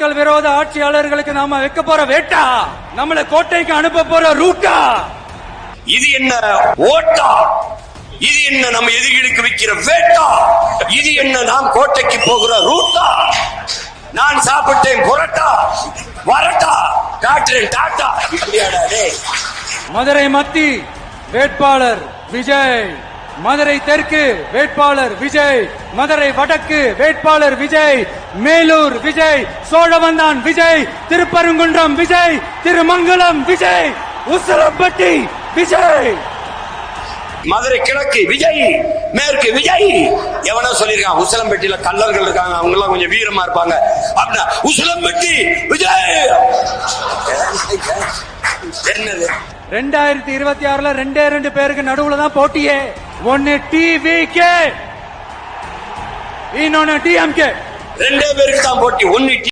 மக்கள் விரோத ஆட்சியாளர்களுக்கு நாம வைக்க போற வேட்டா? நம்மள கோட்டைக்கு அனுப்ப போற ரூட்டா? இது என்ன ஓட்டா? இது என்ன நம்ம எதிரிகளுக்கு வைக்கிற வேட்டா? இது என்ன நாம் கோட்டைக்கு போகிற ரூட்டா? நான் சாப்பிட்டேன் புரட்டா வரட்டா காட்டுறேன் டாட்டா. இப்படியாடா டேய் மதுரை மத்தி வேட்பாளர் விஜய். மதுரை தெற்கு வேட்பாளர் விஜய் மதுரை வடக்கு வேட்பாளர் விஜய் மேலூர் விஜய் சோழவந்தான் விஜய் திருப்பரங்குன்றம் விஜய் திருமங்கலம் விஜய் உசலம்பட்டி விஜய். மதுரை கிழக்கு விஜய் மேற்கு விஜய். எவனோ சொல்லியிருக்கான் உசிலம்பட்டியில கல்லர்கள் இருக்காங்க அவங்க எல்லாம் கொஞ்சம் வீரமா இருப்பாங்க. அப்படின்னா உசிலம்பட்டி விஜய். என்னது? ரெண்டாயிரத்தி இருபத்தி ஆறுல ரெண்டே ரெண்டு பேருக்கு நடுவுல தான் போட்டியே. ஒன்னு டிவிகே இன்னொன்னு டிஎம்கே ரெண்டே பேருக்கு தான் போட்டி. ஒன்னு